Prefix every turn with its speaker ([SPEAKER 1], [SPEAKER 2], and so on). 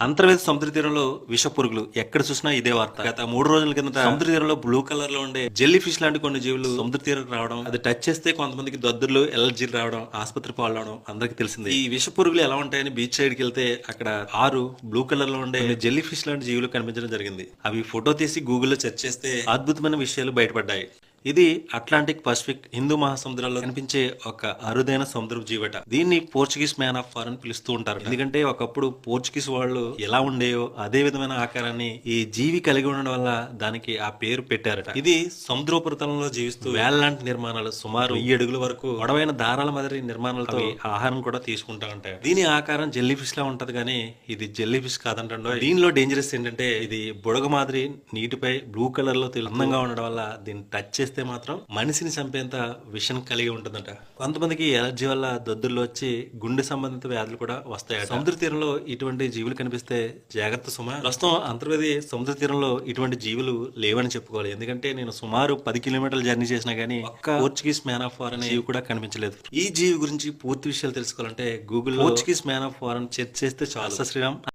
[SPEAKER 1] అంతర్వేది సముద్ర తీరంలో విష పురుగులు ఎక్కడ చూసినా ఇదే వార్త. గత మూడు రోజుల కిందట సముద్ర తీరంలో బ్లూ కలర్లో ఉండే జెల్లీ ఫిష్ లాంటి కొన్ని జీవులు సముద్ర తీరం రావడం అది టచ్ చేస్తే కొంతమందికి దద్దుర్లు ఎలర్జీ రావడం ఆసుపత్రి పాలవడం అందరికి తెలిసింది. ఈ విష పురుగులు ఎలా ఉంటాయని బీచ్ సైడ్కి వెళ్తే అక్కడ ఆరు బ్లూ కలర్లో ఉండే జెల్లీ ఫిష్ లాంటి జీవులు కనిపించడం జరిగింది. అవి ఫోటో తీసి గూగుల్లో సెర్చ్ చేస్తే అద్భుతమైన విషయాలు బయటపడ్డాయి. ఇది అట్లాంటిక్ పసిఫిక్ హిందూ మహాసముద్రాల్లో కనిపించే ఒక అరుదైన సముద్రపు జీవట. దీన్ని పోర్చుగీస్ మ్యాన్ ఆఫ్ ఫార్ అని పిలుస్తూ ఉంటారు. ఎందుకంటే ఒకప్పుడు పోర్చుగీస్ వాళ్ళు ఎలా ఉండేయో అదే విధమైన ఆకారాన్ని ఈ జీవి కలిగి ఉండడం వల్ల దానికి ఆ పేరు పెట్టారట. ఇది సముద్రోపరితలంలో జీవిస్తూ వేల లాంటి నిర్మాణాలు సుమారు ఈ అడుగుల వరకు పొడవైన దారాల మాదిరి నిర్మాణాలతో ఆహారం కూడా తీసుకుంటా ఉంటాయి. దీని ఆకారం జెల్లీ ఫిష్ లా ఉంటది కానీ ఇది జెల్లీ ఫిష్ కాదంటండో. దీనిలో డేంజరస్ ఏంటంటే ఇది బుడగ మాదిరి నీటిపై బ్లూ కలర్లో అందంగా ఉండడం వల్ల దీన్ని టచ్ చేస్తే మాత్రం మనిషిని చంపేంత విషం కలిగి ఉంటుందట. కొంతమందికి ఎలర్జీ వల్ల దద్దుర్లు వచ్చి గుండె సంబంధిత వ్యాధులు కూడా వస్తాయి సముద్ర తీరంలో ఇటువంటి జీవులు కనిపిస్తే జాగ్రత్త సుమ. ప్రస్తుతం అంతర్వేది సముద్ర తీరంలో ఇటువంటి జీవులు లేవని చెప్పుకోవాలి. ఎందుకంటే నేను సుమారు పది కిలోమీటర్ల జర్నీ చేసినా గానీ ఒక్క పోర్చుగీస్ మ్యాన్ ఆఫ్ వార్ అనే జీవి కూడా కనిపించలేదు. ఈ జీవి గురించి పూర్తి విషయాలు తెలుసుకోవాలంటే Google Portuguese man of war అని సెర్చ్ చేస్తే చాలా. శ్రీరామ్.